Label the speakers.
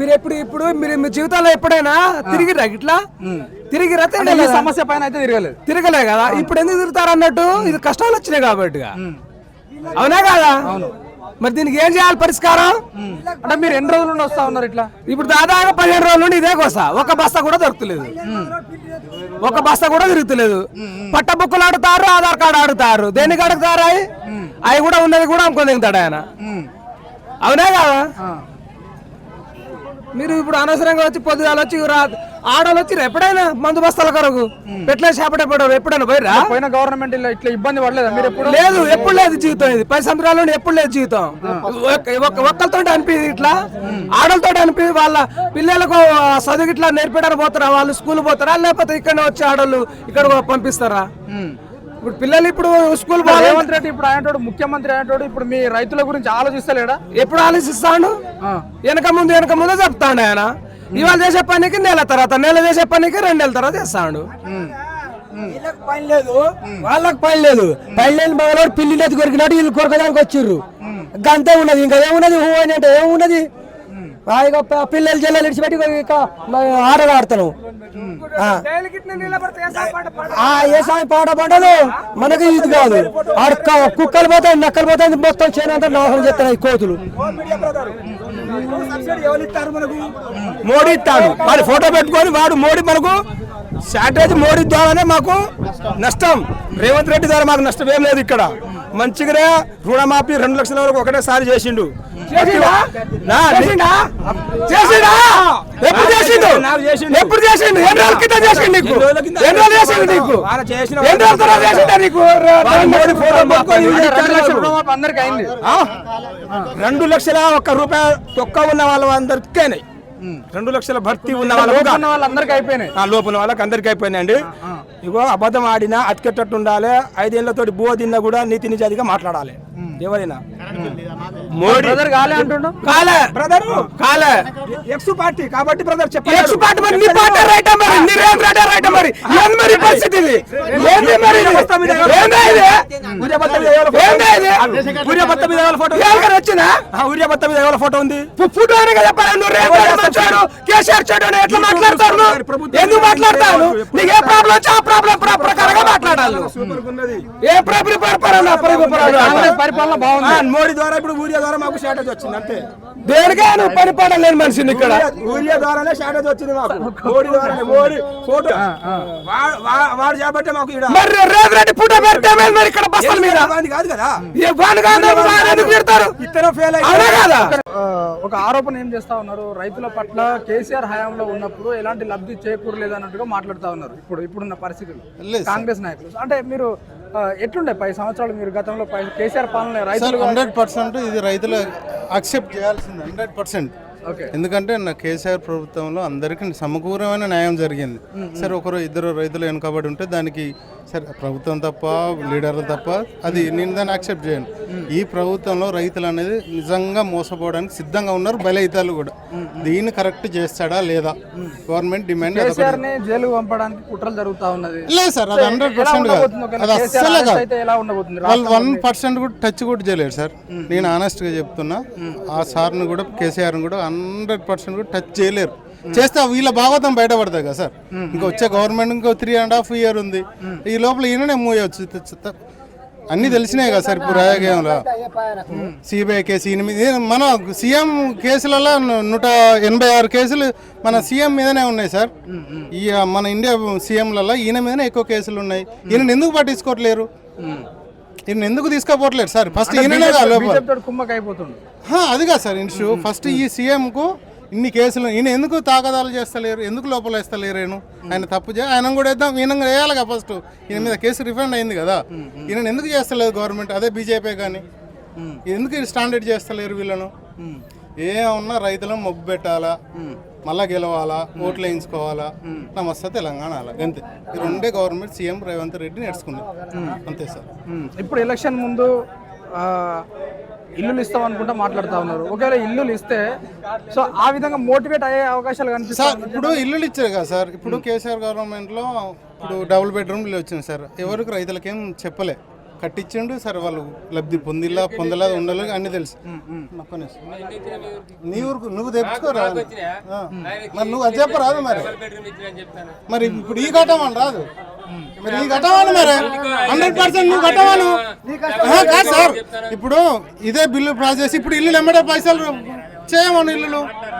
Speaker 1: మీరు ఎప్పుడు ఇప్పుడు మీరు మీ జీవితంలో ఎప్పుడైనా తిరిగిరా ఇట్లా? తిరిగిరా?
Speaker 2: ఈ? సమస్య పైన అయితే తిరగలేదు.
Speaker 1: తిరగలే కదా? ఇప్పుడు ఎందుకు తిరుగుతారు అన్నట్టు? ఇది కష్టాలు వచ్చినాయి కాబట్టి అవునా కదా? మరి దీనికి ఏం చేయాలి పరిష్కారం?
Speaker 2: అంటే మీరు ఎన్ని రోజుల నుండి వస్తా ఉన్నారు ఇట్లా?
Speaker 1: ఇప్పుడు దాదాపు పదిహేను రోజుల నుండి ఇదే కోస. ఒక బస్తా కూడా దొరుకుతలేదు. ఒక బస్తా కూడా తిరుగుతలేదు. పట్ట బుక్కులు ఆడుతారు ఆధార్ కార్డు ఆడుతారు. దేనికి అడుగుతారు అవి అవి కూడా ఉన్నది కూడా అమ్ముకొని దిగుతాడు ఆయన. అవునా కదా? మీరు ఇప్పుడు అనవసరంగా వచ్చి పొద్దుగాల వచ్చి ఆడోళ్ళు వచ్చి ఎప్పుడైనా మందు బస్తాల కొరకు. పెట్లే చేపట్టే పడరు ఎప్పుడైనా పోయిరా
Speaker 2: పోయిన గవర్నమెంట్ ఇట్లా ఇబ్బంది పడలేదా? మీరు ఎప్పుడు?
Speaker 1: లేదు ఎప్పుడు లేదు జీవితం ఇది. పది సంవత్సరాల ఎప్పుడు లేదు జీవితం. ఒక్కరితో అనిపి ఇట్లా. ఆడలతో అనిపి వాళ్ళ పిల్లలకు చదువు ఇట్లా నేర్పడానికి పోతారా? వాళ్ళు స్కూల్ పోతారా? లేకపోతే ఇక్కడ వచ్చి ఆడోళ్ళు ఇక్కడ పంపిస్తారా. ఇప్పుడు పిల్లలు ఇప్పుడు స్కూల్
Speaker 2: రేవంత్ రెడ్డి ఇప్పుడు ఆయనతోడు ముఖ్యమంత్రి ఆయనతోడు ఇప్పుడు మీ రైతుల గురించి ఆలోచిస్తలేడా?
Speaker 1: ఎప్పుడు ఆలోచిస్తాడు. వెనక ముందు వెనక ముందు చెప్తాడు ఆయన. ఇవాళ చేసే పనికి నెల తర్వాత నెల చేసే పనికి రెండు నెలల తర్వాత చేస్తాడు.
Speaker 3: వీళ్ళకి పని లేదు. వాళ్ళకి పని లేదు. పని లేని మగవాడు పిల్లి లేదు కొరికినట్టు వీళ్ళు కొరకడానికి వచ్చిర్రు గంతే ఉన్నది ఇంకా ఏమున్నది హూ అని అంటే ఏమున్నది? ఇక పిల్లలు జల్లలు ఇడిచిపెట్టి ఇక ఆటలు ఆడతాను ఆ. ఏ సాయం పాట పంటలు మనకి ఇది కాదు. ఆడ కుక్కలు పోతాయి నక్కలు పోతాయి మొత్తం చేనంతా నాశనం చేస్తున్నాయి కోతులు.
Speaker 1: మోడీ ఇస్తాడు వాడు ఫోటో పెట్టుకొని వాడు మోడీ మనకు శాటరేజ్ మోడీ ద్వారానే మాకు నష్టం. రేవంత్ రెడ్డి ద్వారా మాకు నష్టం ఏం లేదు ఇక్కడ. మంచిగా రుణమాఫీ రెండు లక్షల వరకు ఒకటేసారి చేసిండు. చేసిండా? ఎప్పుడు చేసిండు? ఎప్పుడు చేసిండు? ఎన్ని రోజుల కింద చేసిండు నీకు? ఎన్ని రోజులు చేసిండు నీకు? ఎన్ని రోజుల తర్వాత చేసిండా నీకు?
Speaker 2: రెండు లక్షల
Speaker 1: ఒక్క రూపాయి తొక్క ఉన్న వాళ్ళ అందరికీ రెండు లక్షల భర్తీ ఉన్న
Speaker 2: వాళ్ళందరికీ అయిపోయినాయి.
Speaker 1: ఆ లోపల వాళ్ళకి అందరికి అయిపోయినాయండి. ఇగో అబద్ధం ఆడినా అతికెట్టట్టు ఉండాలి. ఐదేళ్ళతోటి బువ తిన్నా కూడా నీతి నిజాదిగా మాట్లాడాలి. ఎవరైనా. మోడీ
Speaker 2: బ్రదర్ కాలే అంటుండు.
Speaker 1: కాలే. బ్రదర్ కాలే. ఎక్స్ పార్టీ కాబట్టి బ్రదర్ చెప్పండి ఎక్స్ పార్టీ మరి నీ పార్టీ రైట్ మరి? నీ రేవంత్ రెడ్డి రైట్ మరి? ఏం మరి పరిస్థితి ఇది? ఏంది మరి ఇది? ఏందా ఇది? ఏందా ఇది? ఉరియబత్త మీద ఎవరి ఫోటో ఎవరికైనా వచ్చిందా? ఉరియబత్త మీద ఎవరి ఫోటో ఉంది? ఫోటో అని కదా చెప్పాలి నువ్వు రేవంత్ రెడ్డి మంచోడు కేసీఆర్ చెడు అని ఎట్లా మాట్లాడతారు నువ్వు? ఎందుకు మాట్లాడతాను నీకు ఏ ప్రాబ్లం వచ్చి ఆ ప్రాబ్లం ప్రకారంగా మాట్లాడాలి ఏ ప్రాబ్లం పరిపాలన?
Speaker 2: బాగుంది.
Speaker 1: మోడీ ద్వారా ఇప్పుడు ఊరియా ద్వారా మాకు షార్టేజ్ వచ్చింది అంతే. దేనికే నువ్వు పరిపాలన లేని మనిషిని ఇక్కడ. ఊరియా ద్వారానే షార్టేజ్ వచ్చింది మాకు. మోడీ ద్వారానే మోడీ ఫోటో. వాడు చేపట్టే మాకు ఈడ. మరి రేపు రెడ్డి ఫోటో పెడితే మరి ఇక్కడ బస్సుల మీద? కాదు కదా. ఏ వాడు కాదు పెడతారు ఇతర ఫెయిల్ కదా.
Speaker 2: ఒక ఆరోపణ ఏం చేస్తా ఉన్నారు? రైతుల పట్ల కేసీఆర్ హయాంలో ఉన్నప్పుడు ఎలాంటి లబ్ధి చేకూరలేదు అన్నట్టుగా మాట్లాడుతా ఉన్నారు. ఇప్పుడు ఇప్పుడున్న పరిస్థితులు. కాంగ్రెస్ నాయకులు. అంటే మీరు ఎట్లుండే? పది సంవత్సరాలు మీరు గతంలో పై- కేసీఆర్ పాలన రైతులు
Speaker 4: హండ్రెడ్ పర్సెంట్ ఇది రైతులు అక్సెప్ట్ చేయాల్సింది హండ్రెడ్ పర్సెంట్. ఎందుకంటే నా కేసీఆర్ ప్రభుత్వంలో అందరికీ సమకూరమైన న్యాయం జరిగింది. సరే ఒకరు ఇద్దరు రైతులు వెనుకబడి ఉంటే దానికి సరే ప్రభుత్వం తప్ప లీడర్లు తప్ప అది నేను దాన్ని యాక్సెప్ట్ చేయను. ఈ ప్రభుత్వంలో రైతులు అనేది నిజంగా మోసపోవడానికి సిద్ధంగా ఉన్నారు బలైతాలు కూడా. దీన్ని కరెక్ట్ చేస్తాడా లేదా? గవర్నమెంట్ డిమాండ్
Speaker 2: జైలు పంపడానికి కుట్రలు జరుగుతా ఉన్నది.
Speaker 4: లేదు సార్ అది హండ్రెడ్ పర్సెంట్ అది అస్సలే కాదు. వాళ్ళు వన్ పర్సెంట్ కూడా టచ్ కూడా చేయలేరు సార్. నేను ఆనెస్ట్గా చెప్తున్నా ఆ సార్ని కూడా కేసీఆర్ కూడా హండ్రెడ్ పర్సెంట్ కూడా టచ్ చేయలేరు. చేస్తే వీళ్ళ భాగవతం బయటపడతాయి కదా సార్. ఇంకా వచ్చే గవర్నమెంట్ ఇంకో త్రీ అండ్ హాఫ్ ఇయర్ ఉంది. ఈ లోపల ఈయననే మూవ్ అయ్యొచ్చు అన్ని తెలిసినాయి కదా సార్ ఇప్పుడు రాజకీయంలో. సిబిఐ కేసు ఈయన మీద ఈయన మన సీఎం కేసులలో నూట ఎనభై ఆరు కేసులు మన సీఎం మీదనే ఉన్నాయి సార్. ఈ మన ఇండియా సీఎంలలో ఈయన మీదనే ఎక్కువ కేసులు ఉన్నాయి. ఈయన ఎందుకు పట్టించుకోవట్లేరు? ఈయన ఎందుకు తీసుకోపోవట్లేదు? సార్ ఫస్ట్ ఈయననే
Speaker 2: కుమ్మక్ అయిపోతుంది
Speaker 4: అది కాదు సార్ ఇన్షూ ఫస్ట్ ఈ సీఎంకు ఇన్ని కేసులు ఈయన ఎందుకు తాకదాలు చేస్తలేరు ఎందుకు లోపల వేస్తలేరేను? ఆయన తప్పు చే ఆయన కూడా వేద్దాం ఈయన కూడా వేయాలి కదా ఫస్ట్ ఈయన మీద కేసు రిఫండ్ అయింది కదా. ఈయన ఎందుకు చేస్తలేదు గవర్నమెంట్ అదే బీజేపీ కానీ. ఎందుకు స్టాండర్డ్ చేస్తలేరు వీళ్ళను? ఏమన్నా రైతులను మొబ్బు పెట్టాలా? మళ్ళా గెలవాలా? ఓట్లు వేయించుకోవాలా? నమస్తే తెలంగాణ అలా. అంతే ఈ రెండే గవర్నమెంట్ సీఎం రేవంత్ రెడ్డి నేర్చుకుంది అంతే సార్.
Speaker 2: ఇప్పుడు ఎలక్షన్ ముందు ఇల్లులు ఇస్తాం అనుకుంటా మాట్లాడుతా ఉన్నారు. ఒకవేళ ఇల్లులు ఇస్తే సో ఆ విధంగా మోటివేట్ అయ్యే అవకాశాలు
Speaker 4: సార్
Speaker 2: కనిపిస్తాయి
Speaker 4: ఇప్పుడు ఇల్లులు ఇచ్చారు కదా సార్. ఇప్పుడు కేసీఆర్ గవర్నమెంట్లో ఇప్పుడు డబుల్ బెడ్రూమ్లు వచ్చినాయి సార్. ఎవరికి రైతులకేం చెప్పలే. కట్టించిండు సరే వాళ్ళు లబ్ధి పొందిలా పొందలా ఉండాలి అన్ని తెలుసు. నీ ఊరుకు నువ్వు తెచ్చుకోరా. మరి నువ్వు అది చెప్పరాదు మరి. మరి ఇప్పుడు ఈ కట్టమని రాదు. మరి ఈ కట్టమని మరి. హండ్రెడ్ పర్సెంట్ నువ్వు కట్టవాను కాదు సార్. ఇప్పుడు ఇదే బిల్లు ప్రాసెస్ ఇప్పుడు ఇల్లు ఎమ్మడే పైసలు చేయమను ఇల్లులు.